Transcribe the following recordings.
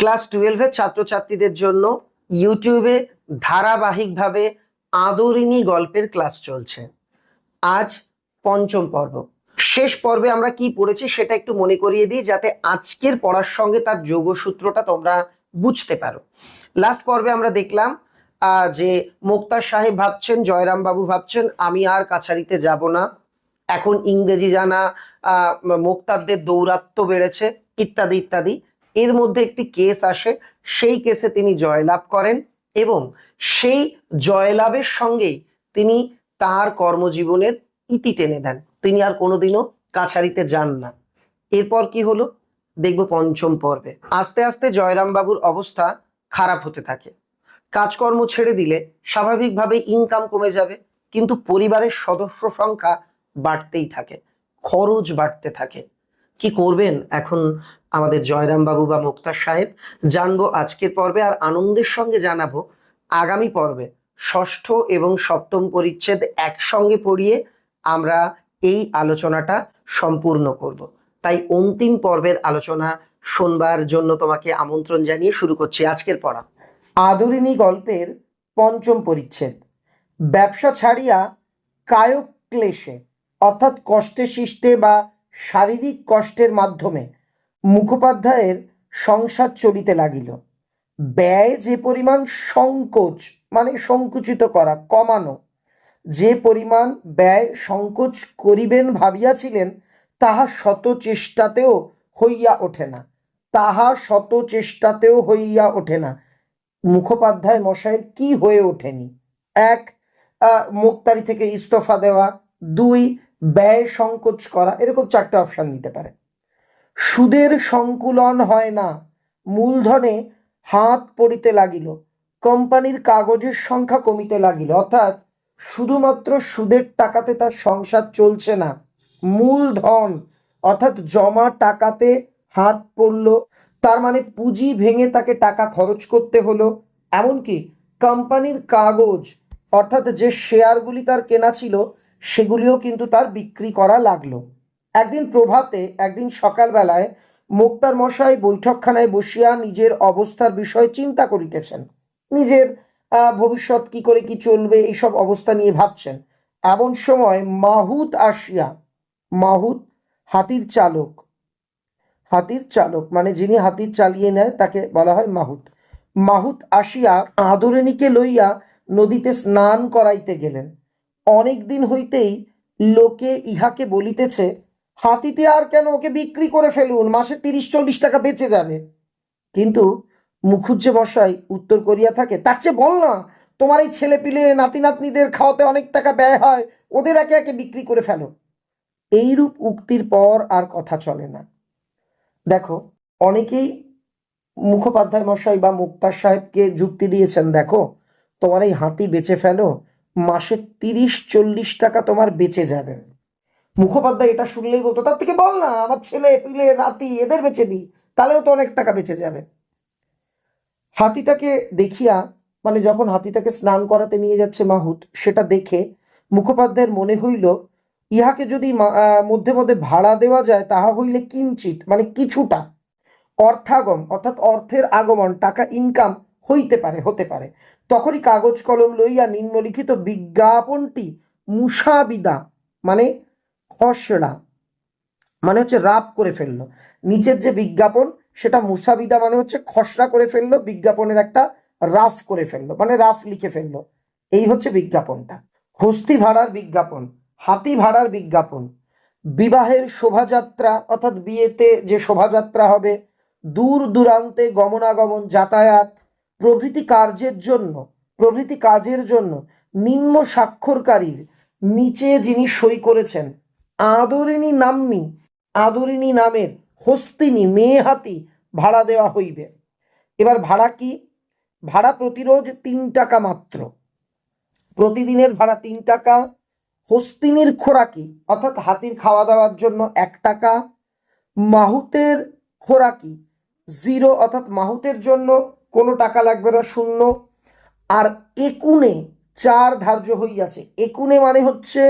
Class টুয়েলভের ছাত্রছাত্রীদের জন্য ইউটিউবে ধারাবাহিকভাবে আদরিনী গল্পের ক্লাস চলছে। আজ পঞ্চম পর্ব। শেষ পর্বে আমরা কি পড়েছি সেটা একটু মনে করিয়ে দিই যাতে আজকের পড়ার সঙ্গে তার যোগসূত্রটা তোমরা বুঝতে পারো। লাস্ট পর্বে আমরা দেখলাম যে মোক্তার সাহেব ভাবছেন জয়রাম বাবু ভাবছেন, আমি আর কাছারিতে যাব না। এখন ইংরেজি জানা মোক্তারদের দৌরাত্ম্য বেড়েছে, ইত্যাদি ইত্যাদি। এর মধ্যে একটি কেস আসে, সেই কেসে তিনি জয়লাভ করেন এবং সেই জয়লাভের সঙ্গেই তিনি তার কর্মজীবনের ইতি টেনে দেন। তিনি আর কোনোদিনও কাছারিতে যান না। এরপর কি হলো? দেখব পঞ্চম পর্বে। আস্তে আস্তে জয়রাম বাবুর অবস্থা খারাপ হতে থাকে। কাজকর্ম ছেড়ে দিলে স্বাভাবিকভাবে ইনকাম কমে যাবে, কিন্তু পরিবারের সদস্য সংখ্যা বাড়তেই থাকে, খরচ বাড়তে থাকে। কি করবেন? এখন আমাদের জয়রাম বাবু বা মুক্তার সাহেব জানব আজকের পর্বে আর আনন্দের সঙ্গে জানাব আগামী পর্বে ষষ্ঠ এবং সপ্তম পরিচ্ছেদ একসঙ্গে পড়িয়ে আমরা এই আলোচনাটা সম্পূর্ণ করব। তাই অন্তিম পর্বের আলোচনা শোনবার জন্য তোমাকে আমন্ত্রণ জানিয়ে শুরু করছি আজকের পড়া। আদরিনী গল্পের পঞ্চম পরিচ্ছেদ। ব্যবসা ছাড়িয়া কায়ক ক্লেশে অর্থাৎ কষ্টে সৃষ্টে বা শারীরিক কষ্টের মাধ্যমে মুখোপাধ্যায়ের সংসার চলিতে লাগিল। ব্যয় যে পরিমাণ সংকোচ মানে সংকুচিত করা, কমানো, যে পরিমাণ ব্যয় সংকোচ করিবেন ভাবিয়াছিলেন, তাহা শত চেষ্টাতেও হইয়া ওঠে না। তাহা শত চেষ্টাতেও হইয়া ওঠে না। মুখোপাধ্যায় মশাইয়ের কি হয়ে ওঠেনি? এক মুক্তারি থেকে ইস্তফা দেওয়া। দুই ব্যয় সংকোচ করা, এরকম চারটে অপশন দিতে পারে। সুদের সংকুলন হয় না। মূলধনে হাত পড়িতে লাগিল। কোম্পানির কাগজের সংখ্যা কমিতে লাগিল। অর্থাৎ শুধুমাত্র সুদের টাকাতে তার সংসার চলছে না। মূলধন, অর্থাৎ জমা টাকাতে হাত পড়ল। তার মানে পুঁজি ভেঙে তাকে টাকা খরচ করতে হলো। এমনকি কোম্পানির কাগজ, অর্থাৎ যে শেয়ারগুলি তার কেনা ছিল সেগুলিও কিন্তু তার বিক্রি করা লাগল। একদিন প্রভাতে, একদিন সকালবেলায় মোক্তার মশাই বৈঠকখানায় বসিয়া নিজের অবস্থার বিষয়ে চিন্তা করিতেছেন। নিজের ভবিষ্যৎ কি করে কি চলবে, এইসব অবস্থা নিয়ে ভাবছেন। এমন সময় মাহুত আসিয়া, মাহুত হাতির চালক হাতির চালক মানে যিনি হাতির চালিয়ে নেয় তাকে বলা হয় মাহুত। মাহুত আসিয়া আদরিণীকে লইয়া নদীতে স্নান করাইতে গেলেন। অনেক দিন হইতেই লোকে ইহাকে বলিতেছে, হাতিটি আর কেন ওকে বিক্রি করে ফেলুন? মাসে তিরিশ, চল্লিশ টাকা বেঁচে যাবে। কিন্তু মুখুজ্জে বসাই উত্তর কোরিয়া থাকে, তার চেয়ে বল না, তোমার এই ছেলে পিলে নাতি নাতনিদের খাওয়াতে অনেক টাকা ব্যয় হয়, ওদের একে একে বিক্রি করে ফেলো। এইরূপ উক্তির পর আর কথা চলে না। দেখো, অনেকেই মুখোপাধ্যায় মশাই বা মুক্তার সাহেবকে যুক্তি দিয়েছেন, দেখো, তোমার এই হাতি বেচে ফেলো মাসে তিরিশ, চল্লিশ টাকা তোমার বেঁচে যাবে। মুখোপাধ্যায় এটা শুনলেই বলতো, তার থেকে বল না, আমার ছেলে, পিলে, নাতি, এদের বেঁচে দিই, তাহলেও তো অনেক টাকা বেঁচে যাবে। হাতিটাকে দেখিয়া মানে যখন হাতিটাকে স্নান করাতে নিয়ে যাচ্ছে মাহুত, সেটা দেখে মুখোপাধ্যায়ের মনে হইল, ইহাকে যদি মধ্যে মধ্যে ভাড়া দেওয়া যায়, তাহা হইলে কিঞ্চিত মানে কিছুটা, অর্থাগম, অর্থাৎ অর্থের আগমন, টাকা ইনকাম হইতে পারে, হতে পারে। তখনই কাগজ কলম লইয়া নিম্নলিখিত বিজ্ঞাপনটি মুসাবিদা মানে খসড়া মানে হচ্ছে রাপ করে ফেলল। নিচের যে বিজ্ঞাপন, সেটা মুসাবিদা মানে হচ্ছে খসড়া করে ফেলল, বিজ্ঞাপনের একটা রাফ করে ফেলল মানে রাফ লিখে ফেলল। এই হচ্ছে বিজ্ঞাপনটা। হস্তি ভাড়ার বিজ্ঞাপন, হাতি ভাড়ার বিজ্ঞাপন, বিবাহের শোভাযাত্রা, অর্থাৎ বিয়েতে যে শোভাযাত্রা হবে, দূর দূরান্তে গমনাগমন, যাতায়াত প্রভৃতি কার্যের জন্য, প্রভৃতি কাজের জন্য নিম্ন স্বাক্ষরকারীর নিচে যিনি সই করেছেন আদরিনী নাম্মি আদরিনী নামের হস্তিনী মেয়ে হাতি ভাড়া দেওয়া হইবে। এবার ভাড়া কি? ভাড়া প্রতিরোজ তিন টাকা মাত্র। প্রতিদিনের ভাড়া তিন টাকা, হস্তিনীর খোরাকি অর্থাৎ হাতির খাওয়া দাওয়ার জন্য এক টাকা, মাহুতের খোরাকি জিরো অর্থাৎ মাহুতের জন্য কোনো টাকা লাগবে না, শূন্য। আর একুনে চার ধার্য হইয়াছে। একুনে মানে হচ্ছে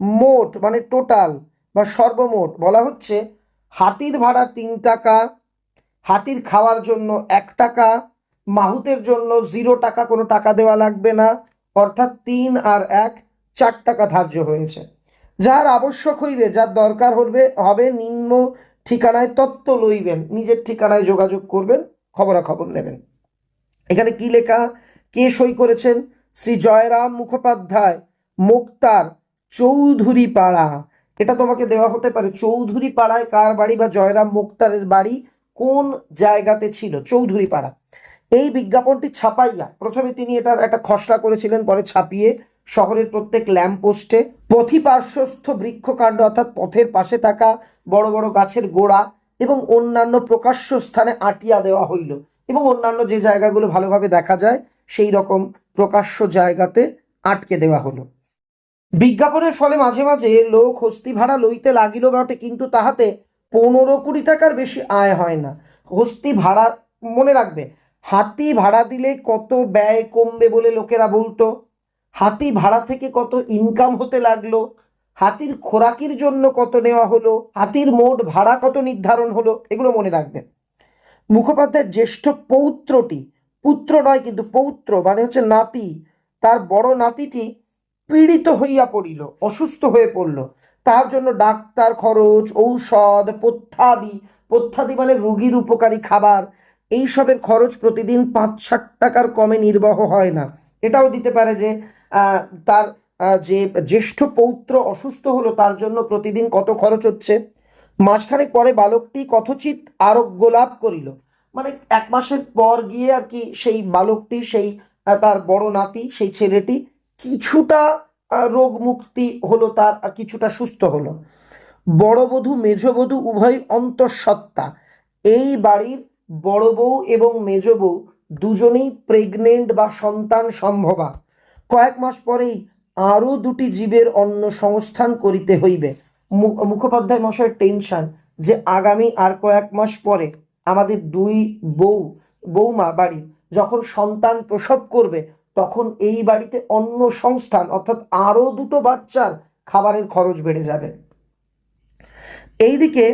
মোট মানে টোটাল বা সর্বমোট। বলা হচ্ছে হাতির ভাড়া তিন টাকা, হাতির খাওয়ার জন্য এক টাকা, মাহুতের জন্য জিরো টাকা, কোনো টাকা দেওয়া লাগবে না। অর্থাৎ তিন আর এক, চার টাকা ধার্য হয়েছে। যার আবশ্যক হইবে, যার দরকার হবে হবে নিম্ন ঠিকানায় তত্ত্ব লইবেন। নিজের ঠিকানায় যোগাযোগ করবেন, খবরাখবর নেবেন। এখানে কি লেখা? কে সই করেছেন? শ্রী জয়রাম মুখোপাধ্যায়, মোক্তার চৌধুরী পাড়া এটা তোমাকে দেওয়া হতে পারে। চৌধুরী পাড়ায় কার বাড়ি বা জয়রাম মুক্তারের বাড়ি কোন জায়গাতে ছিল? চৌধুরী পাড়া এই বিজ্ঞাপনটি ছাপাইয়া প্রথমে তিনি এটার একটা খসড়া করেছিলেন, পরে ছাপিয়ে শহরের প্রত্যেক ল্যাম্পপোস্টে পথি পার্শ্বস্থ বৃক্ষকাণ্ড অর্থাৎ পথের পাশে থাকা বড় বড় গাছের গোড়া এবং অন্যান্য প্রকাশ্য স্থানে আটিয়া দেওয়া হইল। এবং অন্যান্য যে জায়গাগুলো ভালোভাবে দেখা যায়, সেই রকম প্রকাশ্য জায়গাতে আটকে দেওয়া হলো। বিজ্ঞাপনের ফলে মাঝে মাঝে লোক হস্তি ভাড়া লইতে লাগিল বটে, কিন্তু তাহাতে পনেরো কুড়ি টাকার বেশি আয় হয় না। হস্তি ভাড়া, মনে রাখবে, হাতি ভাড়া দিলে কত ব্যয় কমবে বলে লোকেরা বলতো। হাতি ভাড়া থেকে কত ইনকাম হতে লাগল। হাতির খোরাকির জন্য কত নেওয়া হলো। হাতির মোট ভাড়া কত নির্ধারণ হলো, এগুলো মনে রাখবে। মুখোপাধ্যায়ের জ্যেষ্ঠ পৌত্রটি, পুত্র নয় কিন্তু পৌত্র মানে হচ্ছে নাতি, তার বড় নাতিটি পীড়িত হইয়া পড়িল, অসুস্থ হয়ে পড়ল। তার জন্য ডাক্তার খরচ, ঔষধ পথ্যাদি পথ্যাদি মানে রুগীর উপকারী খাবার, এইসবের খরচ প্রতিদিন পাঁচ ষাট টাকার কমে নির্বাহ হয় না। এটাও দিতে পারে যে তার যে জ্যেষ্ঠ পৌত্র অসুস্থ হলো, তার জন্য প্রতিদিন কত খরচ হচ্ছে? মাসখানেক পরে বালকটি কথচিত আরোগ্য লাভ করিল। মানে এক মাসের পর গিয়ে আর কি সেই বালকটি, সেই তার বড় নাতি, সেই ছেলেটি কিছুটা রোগ মুক্তি হলো, তার আর কিছুটা সুস্থ হলো। বড় বধূ মেজ উভয় অন্তঃসত্ত্বা। এই বাড়ির বড় বউ এবং মেজ বউ দুজনেই প্রেগনেন্ট বা সন্তান সম্ভবা। কয়েক মাস পরেই আরও দুটি জীবের অন্ন সংস্থান করিতে হইবে। মুখোপাধ্যায় মশাইয়ের টেনশন যে আগামী আর কয়েক মাস পরে আমাদের দুই বউ বৌমা বাড়ি যখন সন্তান প্রসব করবে, তখন এই বাড়িতে অন্য সংস্থান অর্থাৎ আরও দুটো বাচ্চার খাবারের খরচ বেড়ে যাবে। এইদিকে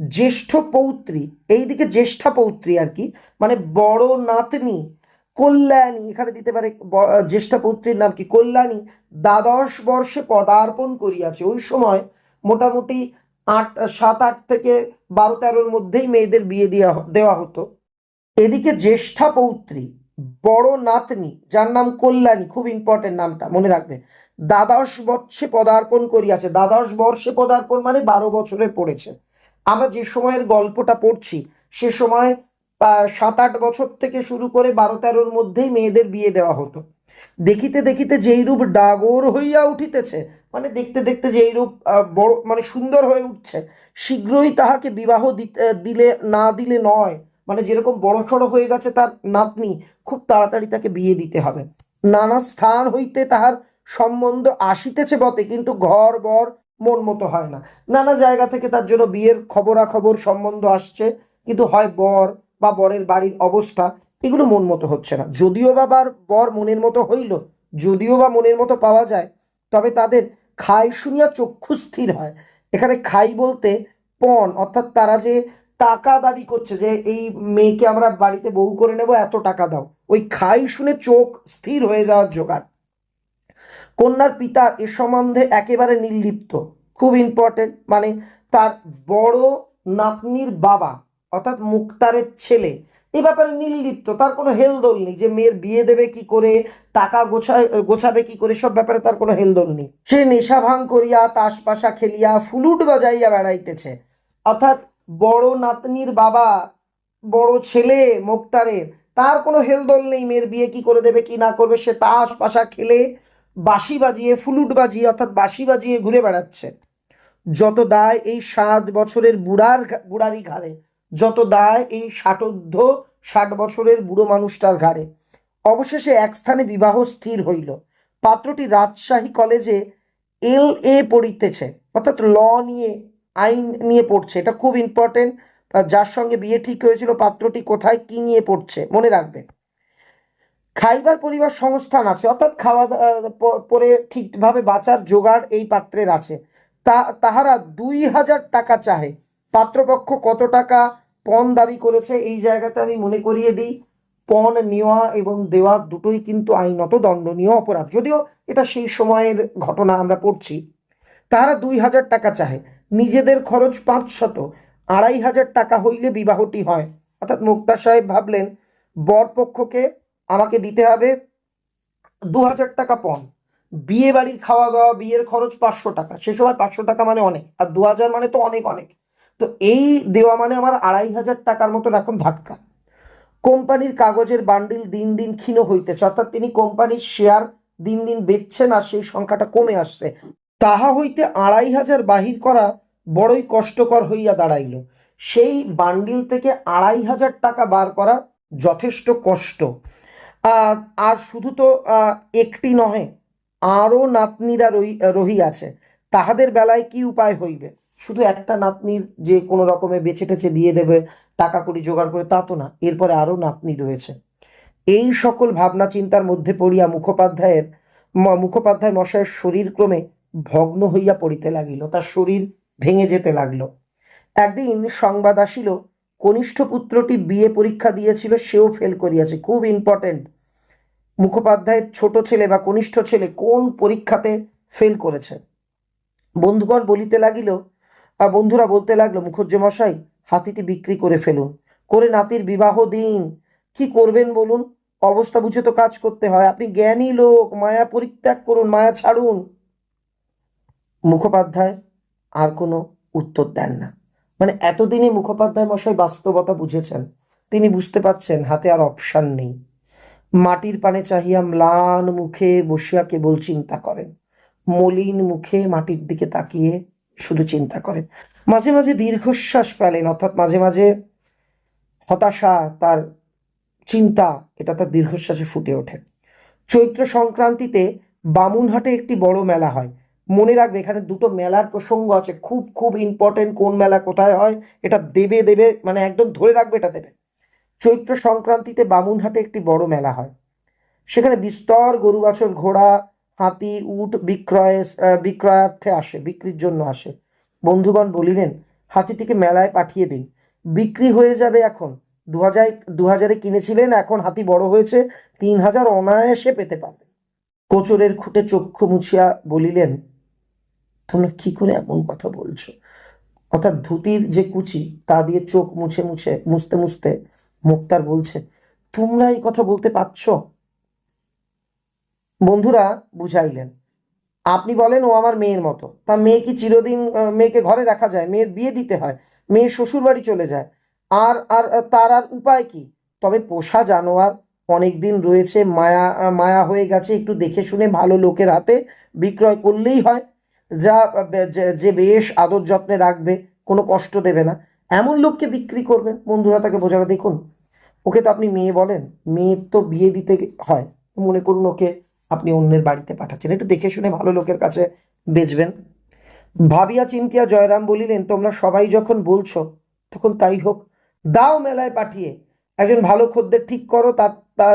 জ্যেষ্ঠ পৌত্রী, এইদিকে জ্যেষ্ঠা পৌত্রী আর কি মানে বড় নাতনি, কল্যাণী, এখানে দিতে পারে জ্যেষ্ঠা পৌত্রীর নাম কি? কল্যাণী, দ্বাদশ বর্ষে পদার্পণ করিয়াছে। ওই সময় মোটামুটি আট, সাত, আট থেকে বারো, তেরোর মধ্যেই মেয়েদের বিয়ে দেওয়া দেওয়া হতো। এদিকে জ্যেষ্ঠা পৌত্রী, বড় নাতনি, যার নাম কল্যাণী, খুব ইম্পর্টেন্ট নামটা, মনে রাখবে। দ্বাদশ বর্ষে পদার্পণ করিয়াছে। দ্বাদশ বর্ষে পদার্পণ মানে বারো বছরে পড়েছে। আমরা যে সময়ের গল্পটা পড়ছি, সে সময় সাত, আট বছর থেকে শুরু করে বারো, তেরোর মধ্যেই মেয়েদের বিয়ে দেওয়া হতো। দেখিতে দেখিতে যেই রূপ ডাগর হইয়া উঠিতেছে মানে দেখতে দেখতে যে এইরূপ বড় মানে সুন্দর হয়ে উঠছে, শীঘ্রই তাহাকে বিবাহ দিলে, না দিলে নয়। মানে যেরকম বড় সড়ো হয়ে গেছে তার নাতনি, খুব তাড়াতাড়ি তাকে বিয়ে দিতে হবে। নানা স্থান হইতে তাহার সম্বন্ধ আসিতেছে বটে, কিন্তু ঘর, বর মন মতো হয় না। নানা জায়গা থেকে তার জন্য বিয়ের খবরাখবর সম্বন্ধ আসছে, কিন্তু হয় বর বা বরের বাড়ির অবস্থা, এগুলো মন মতো হচ্ছে না। যদিও বা বার বর মনের মতো হইল, যদিও বা মনের মতো পাওয়া যায়, তবে তাদের খাই শুনিয়া চক্ষু স্থির হয়। এখানে খাই বলতে পণ, অর্থাৎ তারা যে টাকা দাবি করছে যে এই মেয়েকে আমরা বাড়িতে বউ করে নেব, এত টাকা দাও। ওই খাই শুনে চোখ স্থির হয়ে যাওয়ার জোগাড়। কন্যার পিতা এ সম্বন্ধে একেবারে নির্লিপ্ত। খুব ইম্পর্টেন্ট মানে তার বড় নাতনির বাবা, অর্থাৎ মুক্তারের ছেলে এই ব্যাপারে নির্লিপ্ত, তার কোনো হেলদোল নেই। যে মেয়ের বিয়ে দেবে কি করে, টাকা গোছায়, গোছাবে কি করে, সব ব্যাপারে তার কোনো হেলদোল নেই। সে নেশা ভাঙ করিয়া, তাস পাশা খেলিয়া, ফুলুট বাজাইয়া বেড়াইতেছে। অর্থাৎ বড় নাতনির বাবা, বড় ছেলে মুক্তারের, তার কোনো হেলদোল নেই মেয়ের বিয়ে কি করে দেবে, কি না করবে। সে তাস পাশা খেলে, বাঁশি বাজিয়ে, ফুলুট বাজিয়ে, অর্থাৎ বাঁশি বাজিয়ে ঘুরে বেড়াচ্ছে। যত দায় এই সাত বছরের বুড়ার বুড়ারই ঘাড়ে। যত দায় এই ষাটোর্ধ ষাট বছরের বুড়ো মানুষটার ঘাড়ে। অবশেষে এক স্থানে বিবাহ স্থির হইল। পাত্রটি রাজশাহী কলেজে এল এ পড়িতেছে, অর্থাৎ ল নিয়ে, আইন নিয়ে পড়ছে। এটা খুব ইম্পর্টেন্ট যার সঙ্গে বিয়ে ঠিক হয়েছিল, পাত্রটি কোথায়, কি নিয়ে পড়ছে, মনে রাখবে খাইবার পরিবার সংস্থান আছে, অর্থাৎ খাওয়া পরে ঠিকভাবে বাঁচার জোগাড় এই পাত্রের আছে। তা, তাহারা দুই হাজার টাকা চাহে। পাত্রপক্ষ কত টাকা পণ দাবি করেছে, এই জায়গাতে আমি মনে করিয়ে দিই, পণ, নেওয়া এবং দেওয়া দুটোই কিন্তু আইনত দণ্ডনীয় অপরাধ। যদিও এটা সেই সময়ের ঘটনা আমরা পড়ছি। তারা দুই হাজার টাকা চাহে, নিজেদের খরচ পাঁচশত আড়াই হাজার টাকা হইলে বিবাহটি হয়। অর্থাৎ মুক্তা সাহেব ভাবলেন বরপক্ষকে আমাকে দিতে হবে দু হাজার টাকা পণ। বিয়ে বাড়ির খাওয়া দাওয়া বিয়ের খরচ পাঁচশো টাকা। সে সময় পাঁচশো টাকা মানে অনেক, আর দু হাজার মানে তো অনেক অনেক। তো এই দেওয়া মানে আমার আড়াই হাজার টাকার মতন এখন ধাক্কা। কোম্পানির কাগজের বান্ডিল দিন দিন ক্ষীণ হইতেছে, অর্থাৎ তিনি কোম্পানির শেয়ার দিন দিন বেচছেন আর সেই সংখ্যাটা কমে আসছে। তাহা হইতে আড়াই হাজার বাহির করা বড়ই কষ্টকর হইয়া দাঁড়াইল। সেই বান্ডিল থেকে আড়াই হাজার টাকা বার করা যথেষ্ট কষ্ট। আর শুধু তো একটি নহে, আরও নাতনিরা রহি রহিয়াছে। তাহাদের বেলায় কি উপায় হইবে? শুধু একটা নাতনির যে কোনো রকমে বেছে টেছে দিয়ে দেবে, টাকা কড়ি জোগাড় করে, তা তো না। এরপরে আরও নাতনি রয়েছে। এই সকল ভাবনা চিন্তার মধ্যে পড়িয়া মুখোপাধ্যায়ের মুখোপাধ্যায় মশায়ের শরীর ক্রমে ভগ্ন হইয়া পড়িতে লাগিল। তার শরীর ভেঙে যেতে লাগল। একদিন সংবাদ আসিল, কনিষ্ঠ পুত্রটি বিয়ে পরীক্ষা দিয়েছিল, সেও ফেল করিয়াছে। খুব ইম্পর্টেন্ট মুখোপাধ্যায়ের ছোট ছেলে বা কনিষ্ঠ ছেলে কোন পরীক্ষাতে ফেল করেছে? বন্ধুগণ, বলিতে লাগিল বন্ধুরা বলতে লাগল মুখুজ্জ মশাই হাতিটি বিক্রি করে ফেলুন। করে নাতির বিবাহ দিন। কি করবেন বলুন? অবস্থা বুঝে তো কাজ করতে হয়। আপনি জ্ঞানী লোক, মায়া পরিত্যাগ করুন, মায়া ছাড়ুন। মুখোপাধ্যায় আর কোনো উত্তর দেন না। মানে এতদিনে মুখোপাধ্যায় মশাই বাস্তবতা বুঝেছেন। তিনি বুঝতে পাচ্ছেন হাতে আর অপশান নেই। মাটির পানে চাহিয়া ম্লান মুখে বসিয়া কেবল চিন্তা করেন। মলিন মুখে মাটির দিকে তাকিয়ে শুধু চিন্তা করেন। মাঝে মাঝে দীর্ঘশ্বাস পেলেন অর্থাৎ মাঝে মাঝে হতাশা, তার চিন্তা, এটা তার দীর্ঘশ্বাসে ফুটে ওঠে। চৈত্র সংক্রান্তিতে বামুনহাটে একটি বড় মেলা হয়। মনে রাখবে, এখানে দুটো মেলার প্রসঙ্গ আছে। খুব খুব ইম্পর্টেন্ট কোন মেলা কোথায় হয়, এটা দেবে দেবে মানে একদম ধরে রাখবে, এটা দেবে। চৈত্র সংক্রান্তিতে বামুনহাটে একটি বড় মেলা হয়। সেখানে বিস্তর গরু বাছর ঘোড়া হাতি, উট বিক্রয় বিক্রয়ার্থে আসে, বিক্রির জন্য আসে। বন্ধুগণ বলিলেন, হাতিটিকে মেলায় পাঠিয়ে দিন। বিক্রি হয়ে যাবে এখন। দু হাজার দু হাজারে কিনেছিলেন, এখন হাতি বড় হয়েছে তিন হাজার অনায়াসে পেতে পারবে। কোচরের খুঁটে চক্ষু মুছিয়া বলিলেন, তোমরা কি করে এমন কথা বলছো? অর্থাৎ ধুতির যে কুচি, তা দিয়ে চোখ মুছে মুছে, মুছতে মুছতে মুক্তার বলছে, তোমরা এই কথা বলতে পারছ? বন্ধুরা বুঝাইলেন। আপনি বলেন, ও আমার মেয়ের মতো। তা মেয়ে কি চিরদিন মেয়েকে ঘরে রাখা যায়? মেয়ের বিয়ে দিতে হয় মেয়ে শ্বশুর বাড়ি চলে যায়। আর আর তার আর উপায় কি? তবে পোষা জানোয়ার অনেক দিন রয়েছে, মায়া মায়া হয়ে গেছে, একটু দেখে শুনে ভালো লোকের হাতে বিক্রয় করলেই হয়। যা যে- বেশ আদর যত্নে রাখবে, কোনো কষ্ট দেবে না। এমন লোককে বিক্রি করবেন? বন্ধুরা তাকে বোঝানো দেখুন, ওকে তো আপনি মেয়ে বলেন, মেয়ের তো বিয়ে দিতে হয়। মনে করুন ওকে আপনি অন্যের বাড়িতে পাঠাচ্ছেন। একটু দেখে শুনে ভালো লোকের কাছে বেচবেন। ভাবিয়া চিন্তিয়া জয়রাম বলিলেন, তোমরা সবাই যখন বলছো, তখন তাই হোক। দাও মেলায় পাঠিয়ে। একজন ভালো খদ্দের ঠিক করো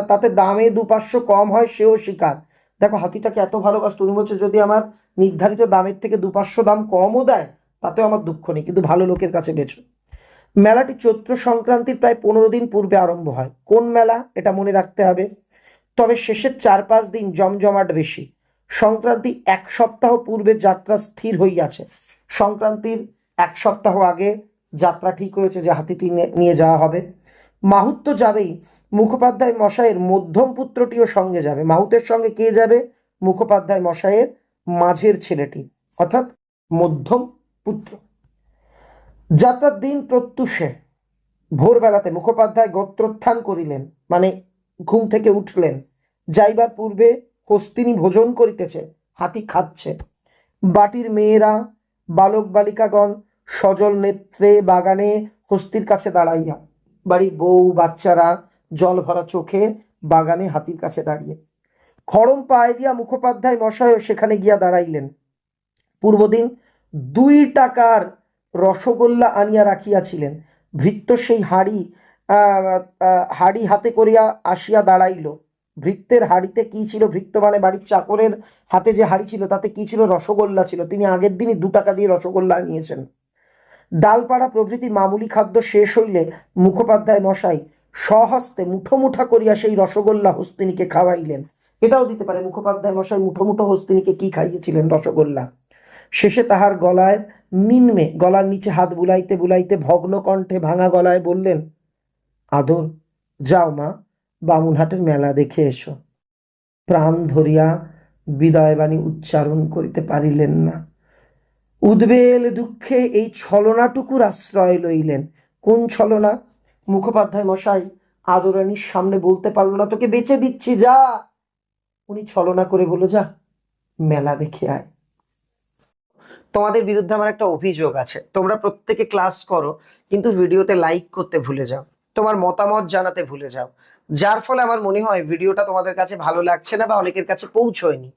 তাতে দামে দু পাঁচশো কম হয়, সেও শিকার। দেখো, হাতিটাকে এত ভালোবাসতো। উনি বলছে, যদি আমার নির্ধারিত দামের থেকে দু পাঁচশো দাম কমও দেয়, তাতেও আমার দুঃখ নেই। কিন্তু ভালো লোকের কাছে বেচো। মেলাটি চৈত্র সংক্রান্তির প্রায় পনেরো দিন পূর্বে আরম্ভ হয়। কোন মেলা, এটা মনে রাখতে হবে। তবে শেষের চার পাঁচ দিন জমজমাট বেশি। সংক্রান্তি এক সপ্তাহ পূর্বে যাত্রা স্থির হইয়াছে। সংক্রান্তির এক সপ্তাহ আগে যাত্রা ঠিক হয়েছে যে হাতিটি নিয়ে যাওয়া হবে। মাহুত তো যাবেই। মুখোপাধ্যায় মশাইয়ের মধ্যম পুত্রটিও সঙ্গে যাবে। মাহুতের সঙ্গে কে যাবে? মুখোপাধ্যায় মশাইয়ের মাঝের ছেলেটি, অর্থাৎ মধ্যম পুত্র। যাত্রার দিন প্রত্যুষে। ভোরবেলাতে মুখোপাধ্যায় গোত্রোত্থান করিলেন। মানে ঘুম থেকে উঠলেন। যাইবার পূর্বে হস্তিনী ভোজন করিতেছে, হাতি খাচ্ছে। বাটির মেয়েরা, বালক বালিকাগণ সজল নেত্রে বাগানে হস্তির কাছে দাঁড়াইয়া, বাড়ির বউ বাচ্চারা জল ভরা চোখে বাগানে হাতির কাছে দাঁড়িয়ে। খড়ম পায়ে দিয়া মুখোপাধ্যায় মশাইও সেখানে গিয়া দাঁড়াইলেন। পূর্বদিন দুই টাকার রসগোল্লা আনিয়া রাখিয়াছিলেন। ভৃত্য সেই হাড়ি হাড়ি হাতে করিয়া আসিয়া দাঁড়াইল। ভৃত্যের হাড়িতে কি ছিল? ভৃত্য মানে বাড়ির চাকরের হাতে যে হাড়ি ছিল, তাতে কি ছিল? রসগোল্লা ছিল। তিনি আগের দিনই দু টাকা দিয়ে রসগোল্লা নিয়েছেন ডালপাড়া প্রভৃতি মামুলি খাদ্য শেষ হইলে মুখোপাধ্যায় মশাই সহস্তে মুঠো মুঠা করিয়া সেই রসগোল্লা হস্তিনীকে খাওয়াইলেন। এটাও দিতে পারে মুখোপাধ্যায় মশাই মুঠো মুঠো হস্তিনীকে কি খাইয়েছিলেন রসগোল্লা? শেষে তাহার গলায় নিম্নে, গলার নিচে হাত বুলাইতে বুলাইতে ভগ্ন কণ্ঠে ভাঙা গলায় বললেন আদর, যাও মা, বামুনহাটের মেলা দেখে এসো। প্রাণ ধরিয়া বিদায়বাণী উচ্চারণ করিতে পারিলেন না। উদ্বেল দুঃখে এই ছলনাটুকুর আশ্রয় লইলেন। কোন ছলনা? মুখোপাধ্যায় মশাই, আদরানির সামনে বলতে পারল না, তোকে বেঁচে দিচ্ছি, যা। উনি ছলনা করে বলো যা, মেলা দেখে আয়। তোমাদের বিরুদ্ধে আমার একটা অভিযোগ আছে। তোমরা প্রত্যেকে ক্লাস করো, কিন্তু ভিডিওতে লাইক করতে ভুলে যাও। তোমার মতামত জানাতে ভুলে যাও। যার ফলে আমার মনে হয় ভিডিওটা তোমাদের কাছে ভালো লাগছে না বা অনেকের কাছে পৌঁছয়নি।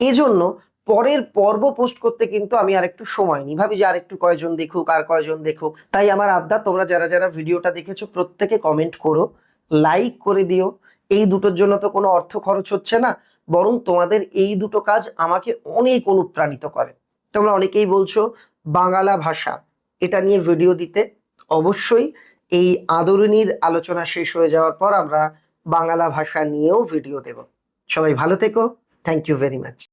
এজন্য পরের পর্ব পোস্ট করতে কিন্তু আমি আর একটু সময় নিই। ভাবি যে আর একটু কয়জন দেখুক, আর কয়জন দেখুক। তাই আমার আবদার, তোমরা যারা যারা ভিডিওটা দেখেছ, প্রত্যেকে কমেন্ট করো লাইক করে দিও। এই দুটোর জন্য তো কোনো অর্থ খরচ হচ্ছে না। বরং তোমাদের এই দুটো কাজ আমাকে অনেক অনুপ্রাণিত করে। তোমরা অনেকেই বলছো বাংলা ভাষা, এটা নিয়ে ভিডিও দিতে। অবশ্যই এই আদরণীর আলোচনা শেষ হয়ে যাওয়ার পর আমরা বাংলা ভাষা নিয়েও ভিডিও দেব। সবাই ভালো থেকো। Thank you very much